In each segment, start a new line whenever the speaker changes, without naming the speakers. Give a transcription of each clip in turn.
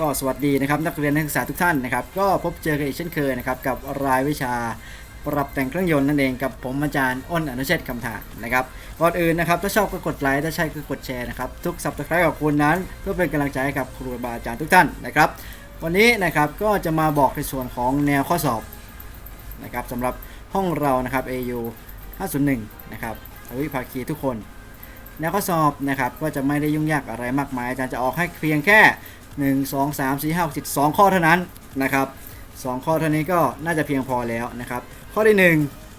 ก็สวัสดีนะครับนักเรียนนักศึกษาทุกท่านนะครับก็พบเจอกันอีกเช่นเคยนะครับกับรายวิชาปรับแต่งเครื่องยนต์นั่นเองกับผมอาจารย์อ้นอนุเชษคำถางนะครับก่อนอื่นนะครับถ้าชอบก็กดไลค์ถ้าใช่ก็กดแชร์นะครับทุกสับสไครต์ของคุณนั้น เพื่อเป็นกำลังใจให้กับครูบาอาจารย์ทุกท่านนะครับ วันนี้นะครับก็จะมาบอกในส่วนของแนวข้อสอบนะครับสำหรับห้องเรานะครับ AU 501นะครับทวิภาคีทุกคนแนวข้อสอบนะครับก็จะไม่ได้ยุ่งยากอะไรมากมายอาจารย์จะออกให้เพียงแค่ 1 2 3 4 5 6 7 2 ข้อเท่านั้นนะครับ 2 ข้อเท่านี้ก็น่าจะเพียงพอแล้วนะครับ ข้อที่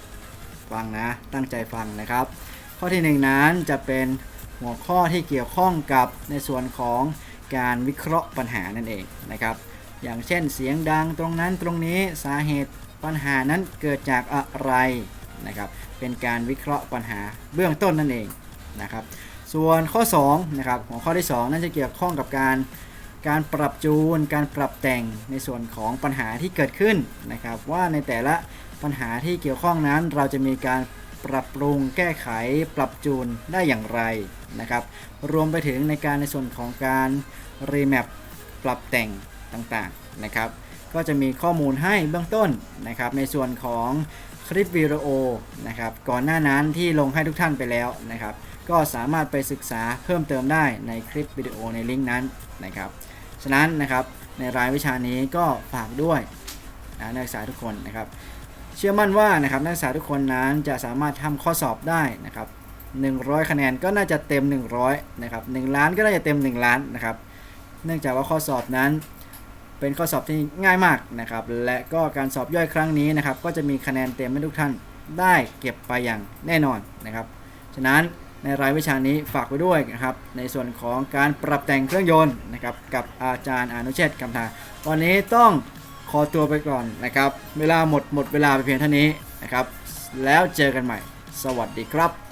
1 ฟังนะ ตั้งใจฟังนะครับ ข้อที่ 1 นั้นจะเป็นหัวข้อที่เกี่ยวข้องกับในส่วนของการวิเคราะห์ปัญหานั่นเองนะครับ อย่างเช่นเสียงดังตรงนั้นตรงนี้สาเหตุปัญหานั้นเกิดจากอะไรนะครับ เป็นการวิเคราะห์ปัญหาเบื้องต้นนั่นเองนะครับ ส่วนข้อ2นะครับหัวข้อที่ 2 นั่นจะเกี่ยวข้องกับการ การปรับจูน การปรับแต่งในส่วนของปัญหาที่เกิดขึ้นนะครับ ว่าในแต่ละปัญหาที่เกี่ยวข้องนั้น เราจะมีการปรับปรุงแก้ไข ปรับจูนได้อย่างไรนะครับ รวมไปถึงในการในส่วนของการรีแมปปรับแต่งต่างๆนะครับ ก็จะมีข้อมูลให้เบื้องต้นนะครับ ในส่วนของคลิปวิดีโอนะครับก่อนหน้านั้นที่ลงให้ทุกท่านไปแล้วนะครับ ก็สามารถไปศึกษาเพิ่มเติมได้ในคลิปวิดีโอในลิงก์นั้นนะครับ ฉะนั้นนะครับในรายวิชานี้ก็ฝากด้วยนะนักศึกษาทุกคนนะครับ เชื่อมั่นว่านะครับนักศึกษาทุกคนนั้นจะสามารถทำข้อสอบได้นะครับ100 คะแนนก็น่าจะเต็ม 100นะครับ1ล้านก็น่าจะเต็ม 1 ล้านนะครับ เนื่องจากว่าข้อสอบนั้นเป็นข้อสอบที่ง่ายมากนะครับ และก็การสอบย่อยครั้งนี้นะครับ ก็จะมีคะแนนเต็มให้ทุกท่านได้เก็บไปอย่างแน่นอนนะครับ ฉะนั้น ในรายวิชานี้ฝากไว้ด้วยนะครับ ในส่วนของการปรับแต่งเครื่องยนต์นะครับกับอาจารย์อนุเชษฐ์คำทาวันนี้ต้องขอตัวไปก่อนนะครับ เวลาหมดหมดเวลาไปเพียงเท่านี้นะครับ แล้วเจอกันใหม่ สวัสดีครับ